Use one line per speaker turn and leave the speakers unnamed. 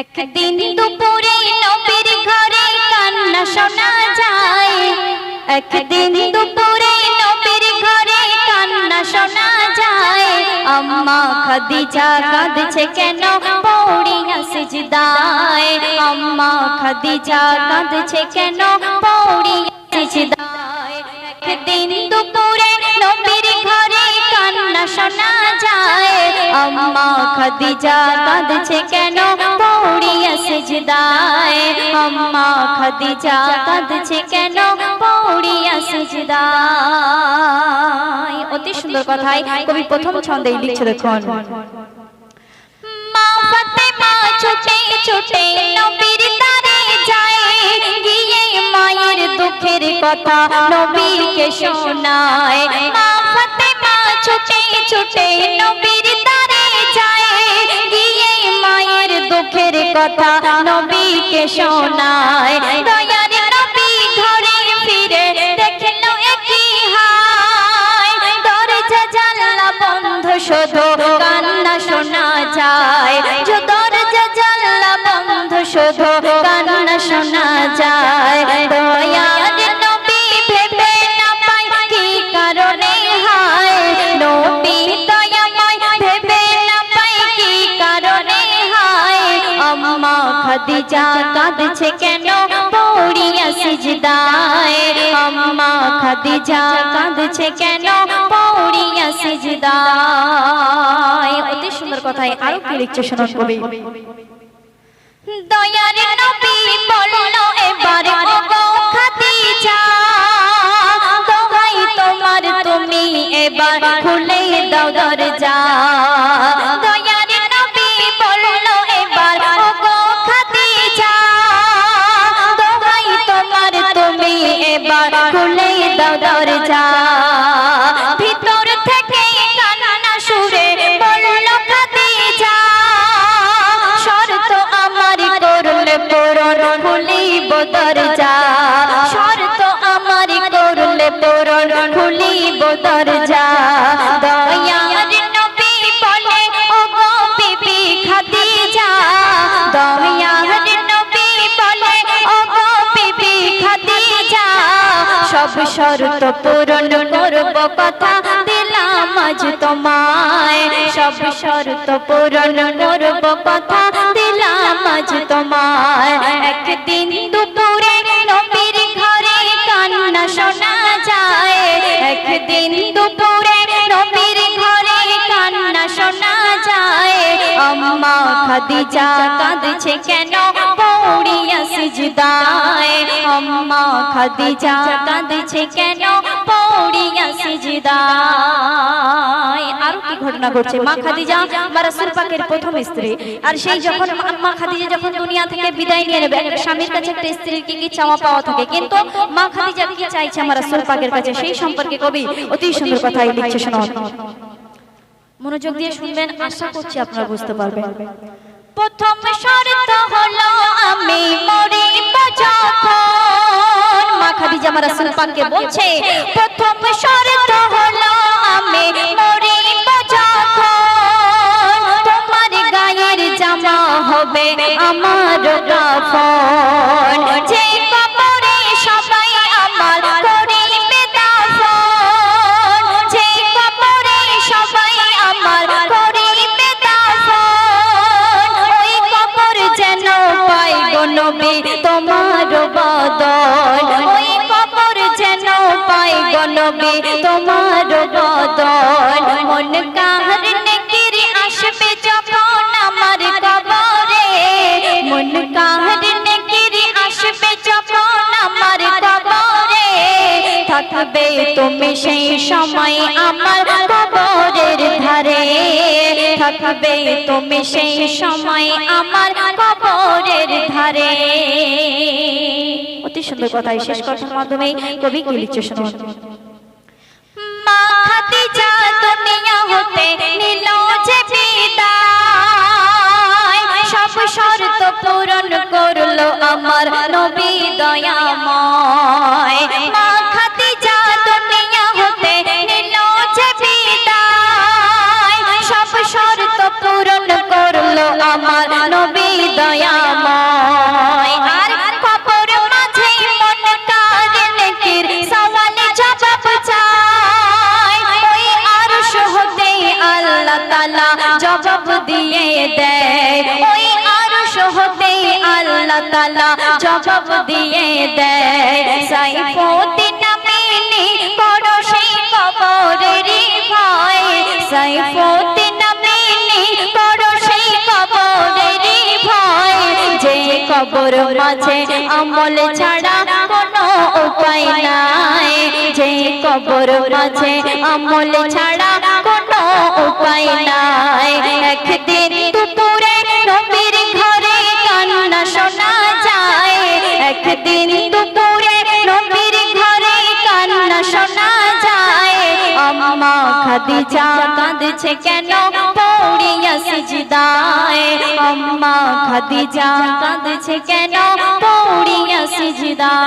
একদিন দুপুরে নবীর ঘরে কান্না শোনা যায়। একদিন দুপুরে নবীর ঘরে কান্না শোনা যায়। আম্মা খাদিজা কাঁদছে কেন? পৌড়িয়া সিজদায় আম্মা খাদিজা কাঁদছে কেন? পৌড়িয়া সিজদায় একদিন দুপুরে নবীর ঘরে কান্না শোনা যায়। আম্মা খাদিজা কাঁদছে কেন? কাঁদছে কেন? অতি সুন্দর কথাই কবি প্রথম ছন্দেই লিখছে দেখুন। মা নবীর যায়। গিয়ে মায়ের দুঃখের কথা নবীকে শোনায়। মা ফাতেমা ছুটে ছুটে নবীর কথা নবীকে শোনায়। দয়ার নবী ঘরে ফিরে দেখেন একই হায়। দরজা জানলা বন্ধ শুধু খাদিজা কাঁদছে কেন? পৌড়িয়া সিজদায় আম্মা খাদিজা, কাঁদছে কেন? পৌড়িয়া সিজদায়। অতি সুন্দর কথাই আরও কি লিখছে কবি। দয়ার নবী বলল, এবার ওগো খাদিজা দোহাই তোমার তুমি এবার খুলে দাও দরজা। খুলে দাও দরজা। ভিতর থেকে কানা সুরে শর্ত আমার করলে খুলিব দরজা। শর্ত আমার করলে খুলিব দরজা। সব শর্ত পূরণ করব কথা দিলাম আজ তোমায়। সব শর্ত পূরণ করব কথা দিলাম আজ তোমায়। একদিন দুপুরে নবীর ঘরে কান্না শোনা যায়। একদিন দুপুরে আম্মা খাদিজা কাঁদছে কেন? পৌড়িয়া সিজদায় আম্মা খাদিজা কাঁদছে কেন? পৌড়িয়া সিজদায় আরও কি ঘটনা ঘটছে? মা খাদিজা আমার রাসূল পাকের প্রথম স্ত্রী। আর সেই যখন মা খাদিজা যখন দুনিয়া থেকে বিদায় নিয়ে নেবে স্বামীর কাছে একটা স্ত্রীর কি কি চাওয়া পাওয়া থাকে? কিন্তু মা খাদিজা কি চাইছে? আমার রাসূল পাকের কাছে সেই সম্পর্কে কবি অতি সুন্দর কথাই লিখছে শোনো মনোযোগ দিয়ে শুনবেন আশা করছি আপনারা বুঝতে পারবেন। প্রথম শর্ত হলো আমি মরিব যখন। মা খাদিজা আমার রাসূল পাককে বলছে প্রথম শর্ত তুমি সেই সময় আমার কবরের ধারে থাকবে। তুমি সেই সময় আমার কবরের ধারে। অতি সুন্দর কথা শেষ কথার মাধ্যমে কবি কি লিখছে শুনুন শর্ত পূরণ করল আমার নবী দয়াময়। আমার নবী দয়াময়। আর কবর মাঝে মন কারণের সওয়াল জবাব চায়। ওই আরশ হতে আল্লাহ জবাব দিয়ে দেয়। ওই জবাব দিয়ে দেয়। সাইফুদ্দিন কবর মাঝে আমল ছাড়া কোনো উপায় নাই। যে কবর মাঝে আমল ছাড়া কোনো উপায় নাই। একদিন দুপুরে নবীর ঘরে কান্না শোনা যায়। একদিন দুপুরে নবীর ঘরে কান্না শোনা যায়। আম্মা খাদিজা কাঁদছে কেন? সিজদায়। আম্মা খাদিজা কাঁদছে কেন? পৌড়িয়া সিজদায়।